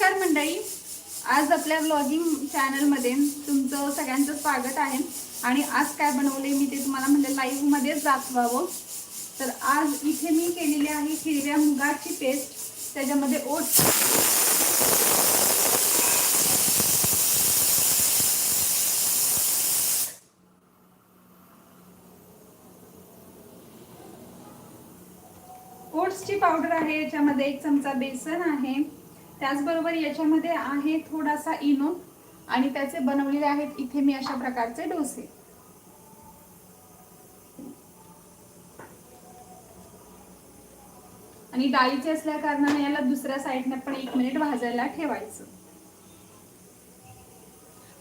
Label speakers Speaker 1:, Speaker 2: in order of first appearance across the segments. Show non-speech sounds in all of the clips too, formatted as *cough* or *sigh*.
Speaker 1: नमस्कार मंडळी. आज आपल्या ब्लॉगिंग चॅनलमध्ये तुमचं सगळ्यांचं स्वागत आहे. आणि आज काय बनवले मी ते तुम्हाला म्हणजे लाईव्हमध्येच दाखवावं. तर आज इथे मी केलेली आहे हिरव्या मुगाची पेस्ट त्याच्यामध्ये ओट्स. ओट्सची पावडर आहे याच्यामध्ये एक चमचा बेसन आहे. त्याचबरोबर याच्यामध्ये आहे थोडासा इनो आणि त्याचे बनवलेले आहेत. इथे मी अशा प्रकारचे डोसे. आणि डाळीचे असल्या कारणाने याला दुसऱ्या साईडने पण एक मिनिट भाजायला ठेवायचं.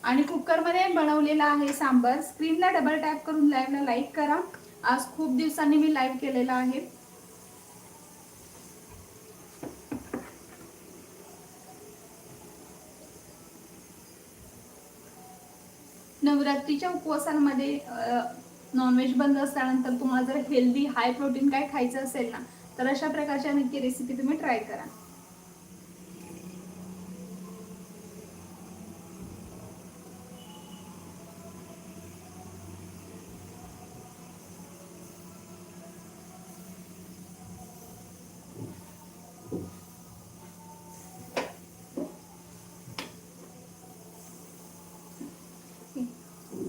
Speaker 1: आणि कुकरमध्ये बनवलेला आहे सांबर. स्क्रीनला डबल टॅप करून लाईव्हला लाईक करा. आज खूप दिवसांनी मी लाईव्ह केलेला आहे. नवरात्रीच्या उपवासांमध्ये नॉनव्हेज बंद असल्यानंतर तुम्हाला जर हेल्दी हाय प्रोटीन काय खायचं असेल ना तर अशा प्रकारच्या नक्की रेसिपी तुम्ही ट्राय करा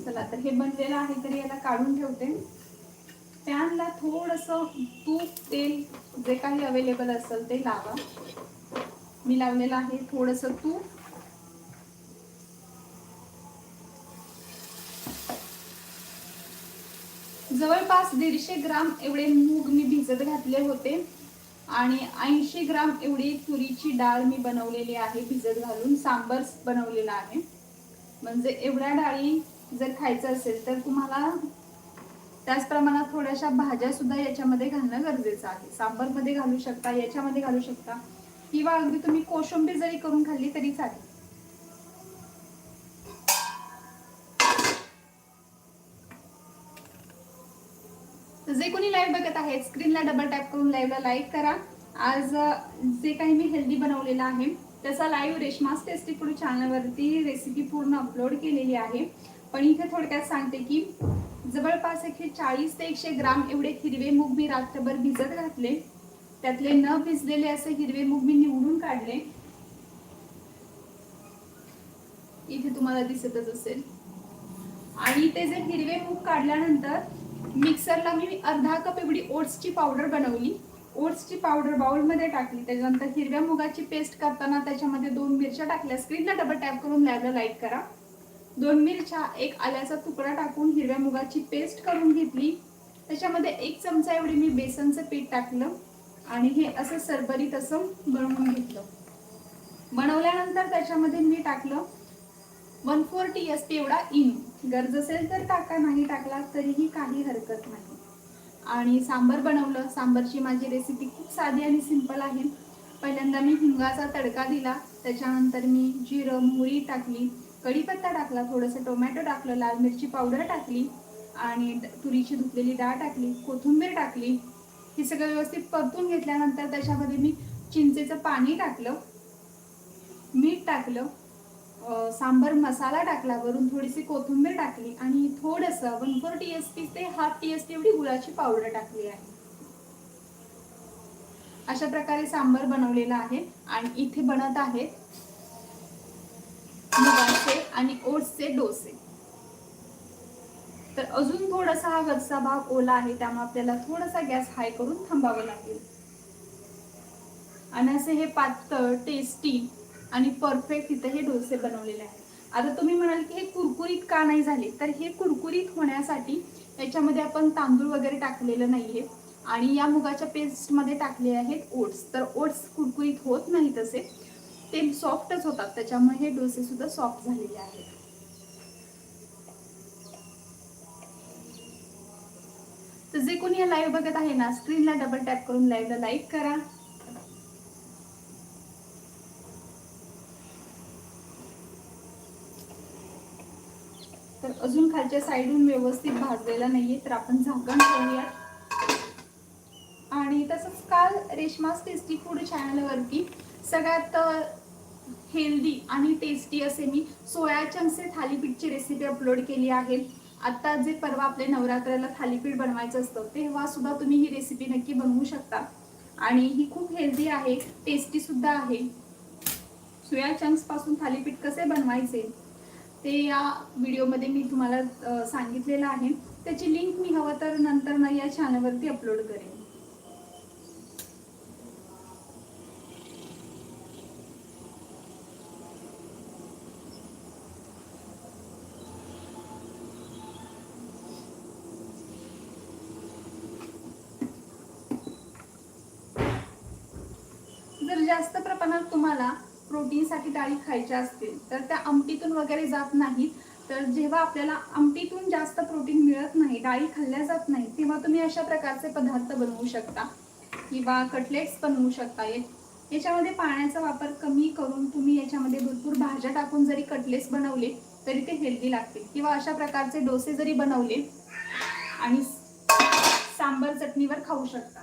Speaker 1: चला तर हे बनलेलं आहे तरी याला काढून ठेवते. पॅनला थोडस तूप तेल जे काही अवेलेबल असेल ते लावा. मी लावलेलं आहे थोडस तूप. जवळपास दीडशे ग्राम एवढे मूग मी भिजत घातले होते आणि ऐंशी ग्राम एवढी तुरीची डाळ मी बनवलेली आहे भिजत घालून सांबर बनवलेला आहे. म्हणजे एवढ्या डाळी जर खायचं असेल तर तुम्हाला त्याच प्रमाणात थोड्याशा भाज्या सुद्धा याच्यामध्ये घालणं गरजेचं आहे. सांबरमध्ये घालू शकता याच्यामध्ये घालू शकता. किंवा अगदी तुम्ही कोशंबीर जरी करून खाल्ली तरी चालेल. जे कोणी लाईव्ह बघत आहेत स्क्रीनला डबल टॅप करून लाईव्हला लाईक करा. आज जे काही मी हेल्दी बनवलेलं आहे त्याचा लाईव्ह रेशमास टेस्टी फूड चॅनलवरती रेसिपी पूर्ण अपलोड केलेली आहे. पण इथे थोडक्यात सांगते की जवळपास एकशे चाळीस ते एकशे ग्राम एवढे हिरवे मूग मी रात्रभर भिजत घातले. त्यातले न भिजलेले असे हिरवे मूग मी निवडून काढले. इथे तुम्हाला दिसतच असेल. आणि ते जे हिरवे मूग काढल्यानंतर मिक्सरला मी अर्धा कप एवढी ओट्सची पावडर बनवली. ओट्सची पावडर बाउलमध्ये टाकली. त्याच्यानंतर हिरव्या मुगाची पेस्ट करताना त्याच्यामध्ये दोन मिरच्या टाकल्या. स्क्रीनला डबल टॅप करून लाईव्हला लाईक करा. दोन मिरच्या एक आल्याचा तुकडा टाकून हिरव्या मुगाची पेस्ट करून घेतली. त्याच्यामध्ये एक चमचा एवढी मी बेसनचं पीठ टाकलं आणि हे असं सरबरीत असं बनवून घेतलं. बनवल्यानंतर त्याच्यामध्ये मी टाकलं one four T S P एवढा इन. गरज असेल तर टाका नाही टाकला तरीही काही हरकत नाही. आणि सांबर बनवलं. सांबरची माझी रेसिपी खूप साधी आणि सिंपल आहे. पहिल्यांदा मी हिंगाचा तडका दिला. त्याच्यानंतर मी जिरं मोहरी टाकली. कढीपत्ता टाकला थोडंसं टोमॅटो टाकलं लाल मिरची पावडर टाकली आणि तुरीची धुतलेली डाळ टाकली कोथिंबीर टाकली. हे सगळं व्यवस्थित परतून घेतल्यानंतर त्याच्यामध्ये मी चिंचेचं पाणी टाकलं मीठ टाकलं सांबर मसाला टाकला वरून थोडीशी कोथिंबीर टाकली आणि थोडंसं one four T S P ते हाफ टी एस पी एवढी गुळाची पावडर टाकली आहे. अशा प्रकारे सांबर बनवलेला आहे आणि इथे बनत आहेत मुगाचे आणि ओट्सचे डोसे. तर अजून थोडासा हा वरचा भाग ओला आहे त्यामुळे आपल्याला थोडासा गॅस हाय करून थांबावं लागेल. आणि असे हे पातळ टेस्टी आणि परफेक्ट इथे हे डोसे बनवलेले आहेत. आता तुम्ही म्हणाल की हे कुरकुरीत का नाही झाले? तर हे कुरकुरीत होण्यासाठी याच्यामध्ये आपण तांदूळ वगैरे टाकलेलं नाहीये. आणि या मुगाच्या पेस्टमध्ये टाकले आहेत ओट्स. तर ओट्स कुरकुरीत होत नाही तसे ते सॉफ्टच होतात. त्याच्यामुळे हे डोसे सुद्धा सॉफ्ट झालेले आहेत. तर जे कोणी या लाईव्ह बघत आहे ना स्क्रीनला डबल टॅप करून लाईव्हला लाईक करा. तर अजून खालच्या साईडून व्यवस्थित भाजलेला नाहीये तर आपण झाकण ठेवूया. आणि तसंच काल रेशमास टेस्टी फूड चॅनलवरती सगळ्यात हेल्दी आणि टेस्टी असे मी सोया चंक्सचे थालीपीठची रेसिपी अपलोड केली आहे. आता जे परवा आपले नवरात्राला थालीपीठ बनवायचं असतं तेव्हा सुद्धा तुम्ही ही रेसिपी नक्की बनवू शकता. आणि ही खूप हेल्दी आहे टेस्टी सुद्धा आहे. सोया चंक्सपासून थालीपीठ कसे बनवायचे ते या व्हिडिओमध्ये मी तुम्हाला सांगितलेलं आहे. त्याची लिंक मी हवं तर नंतर ना या चॅनलवरती अपलोड करेन जर जास्त प्रमाणात तुम्हाला प्रोटीनसाठी डाळी खायच्या असतील तर त्या आमटीतून वगैरे जात नाहीत. तर जेव्हा आपल्याला आमटीतून जास्त प्रोटीन मिळत नाही डाळी खाल्ल्या जात नाही तेव्हा तुम्ही अशा प्रकारचे पदार्थ बनवू शकता. किंवा कटलेट्स बनवू शकता. याच्यामध्ये पाण्याचा वापर कमी करून तुम्ही याच्यामध्ये भरपूर भाज्या टाकून जरी कटलेट्स बनवले तरी ते हेल्दी लागतील. किंवा अशा प्रकारचे डोसे जरी बनवले आणि सांबर चटणीवर खाऊ शकता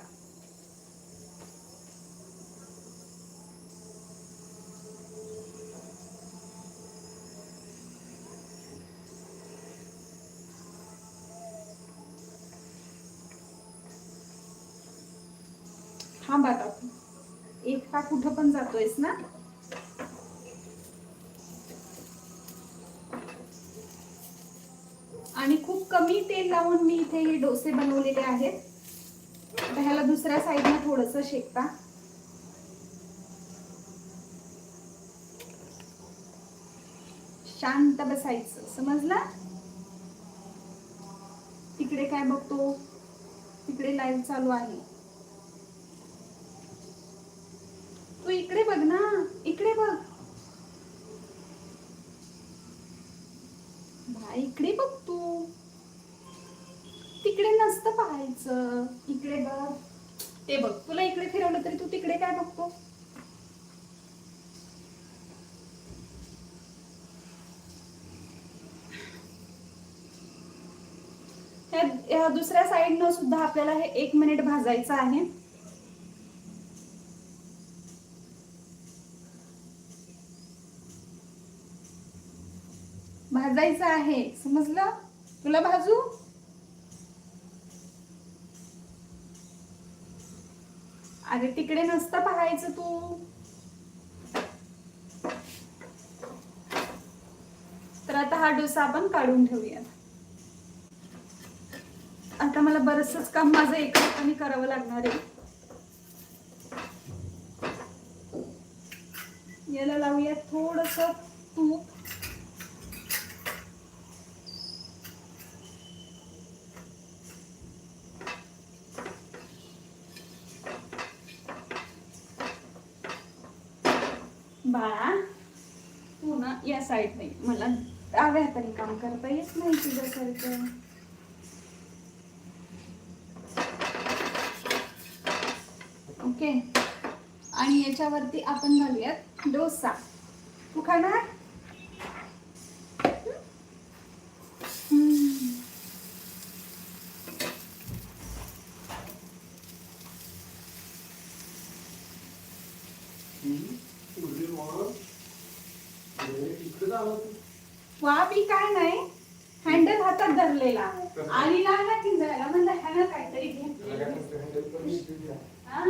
Speaker 1: थांब आता तू. एकटा कुठं पण जातोयस ना. आणि खूप कमी तेल लावून मी इथे हे डोसे बनवलेले आहेत. आता ह्याला दुसऱ्या साईडनं थोडस शेकता. शांत बसायचं. समजला? तिकडे काय बघतो? तिकडे लाईव्ह चालू आहे. इकडे बघ ना इकडे बघ. भाई इकडे बघ तू. तिकडे नसतं पाहायचं. इकडे बघ. ते बघ तुला इकडे फिरवलं तरी तू तिकडे काय बघतो? ह्या- दुसऱ्या साईडनं सुद्धा आपल्याला हे एक मिनिट भाजायचं आहे. भाजायचं आहे. समजलं? तुला भाजू अरे तिकडे नसतं पाहायचं तू. तर आता हा डोसा आपण काढून ठेवूया आता मला बरचच काम माझं एका हाताने करावं लागणार आहे. याला लावूया थोडस तूप. बाळा तू ना या साईडने मला डाव्या हाताने काम करता येत नाही तुझ्यासारखं. ओके. आणि याच्यावरती आपण घालूयात डोसा. तू खाणार? बी काय नाही हँडल हातात धरलेला आणि लागला किंजायला म्हणलं ह्यानं काहीतरी घेतलेलं. हा.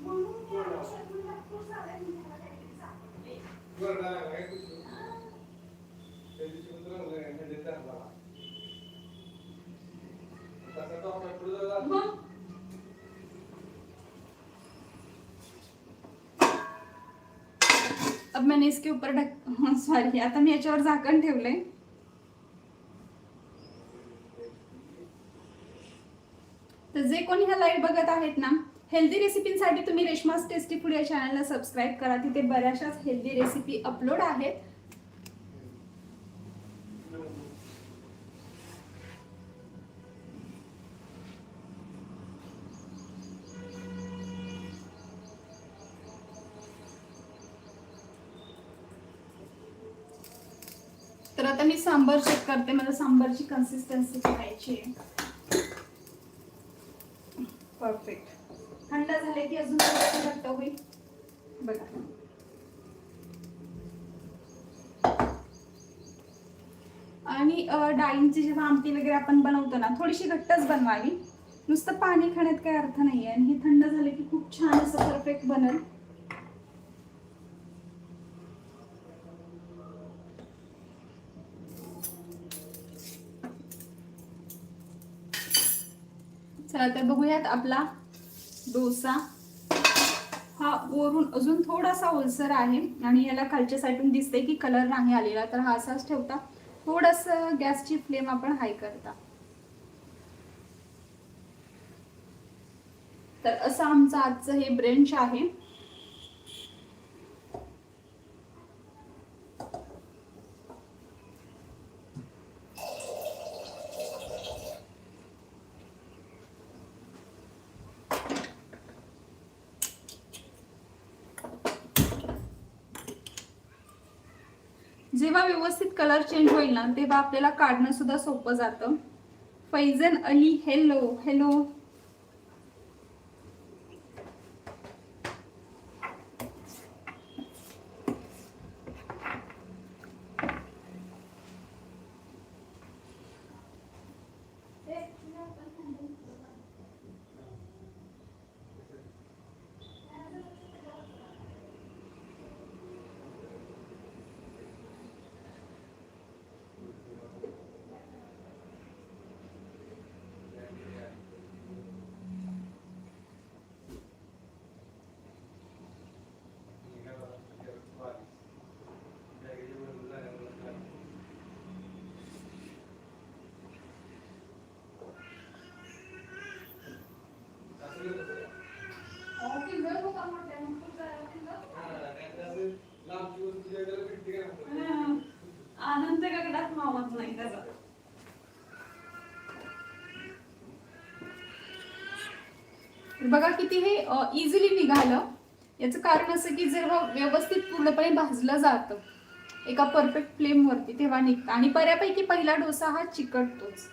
Speaker 1: म्हणून मी औषध म्हणलं, तू साधं ह्याला काहीतरी सापडले. मग अब मैंने इसके ऊपर ढक *laughs* सॉरी आता मी याच्यावर झाकण ठेवलंय. तर जे कोणी ह्या लाईव्ह बघत आहेत ना हेल्दी रेसिपींसाठी तुम्ही रेशमास टेस्टी फूड या चॅनलला सबस्क्राईब करा. तिथे बऱ्याचशाच हेल्दी रेसिपी अपलोड आहेत तर आता मी सांबर चेक करते. मला सांबारची कन्सिस्टन्सी पाहायची आहे. परफेक्ट थंड झाले की अजून घट्ट होईल? बघा. आणि डाळींची जेव्हा आमटी वगैरे आपण बनवतो ना थोडीशी घट्टच बनवावी. नुसतं पाणी खाण्यात काही अर्थ नाहीये. आणि हे थंड झाले की खूप छान असं परफेक्ट बनल. चला तर बघूयात आपला डोसा. हा वरून अजून थोडासा ओलसर आहे आणि याला खालच्या साईडून दिसते की कलर नाही आलेला तर हा असाच ठेवता. थोडस गॅसची फ्लेम आपण हाय करता. तर असं आमचं आजचं हे ब्रेंच आहे जेव्हा व्यवस्थित कलर चेंज होईल ना तेव्हा आपल्याला काढणं सुद्धा सोपं जातं. फैजन अली हेलो हेलो बघा किती हे इझिली निघालं. याचं कारण असं की जेव्हा व्यवस्थित पूर्णपणे भाजलं जातं एका परफेक्ट फ्लेम वरती तेव्हा निघतं. आणि बऱ्यापैकी पहिला डोसा हा चिकटतोच.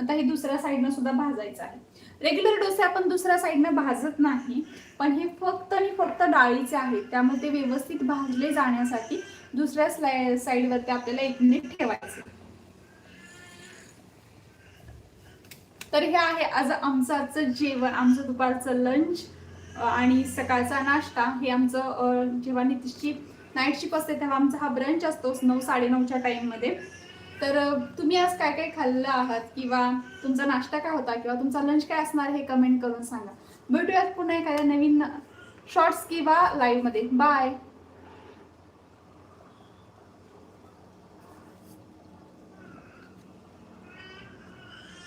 Speaker 1: आता हे दुसऱ्या साईडनं सुद्धा भाजायचं आहे. रेग्युलर डोसे आपण दुसऱ्या साईडनं भाजत नाही पण हे फक्त आणि फक्त डाळीचे आहेत. त्यामुळे ते व्यवस्थित भाजले जाण्यासाठी दुसऱ्या स्लाय साईडवरती आपल्याला एक मिनिट ठेवायचं तर हे आहे आज आमचं आजचं जेवण आमचं दुपारचं लंच आणि सकाळचा नाश्ता. हे आमचं जेव्हा नितीशची नाईट शिफ्ट असते तेव्हा आमचा हा ब्रंच असतो नऊ साडेनऊच्या टाईममध्ये तर तुम्ही आज काय काय खाल्लं आहात? किंवा तुमचा नाश्ता काय होता? किंवा तुमचा लंच काय असणार हे कमेंट करून सांगा. भेटूयात पुन्हा एखाद्या नवीन शॉर्ट्स किंवा लाईव्हमध्ये बाय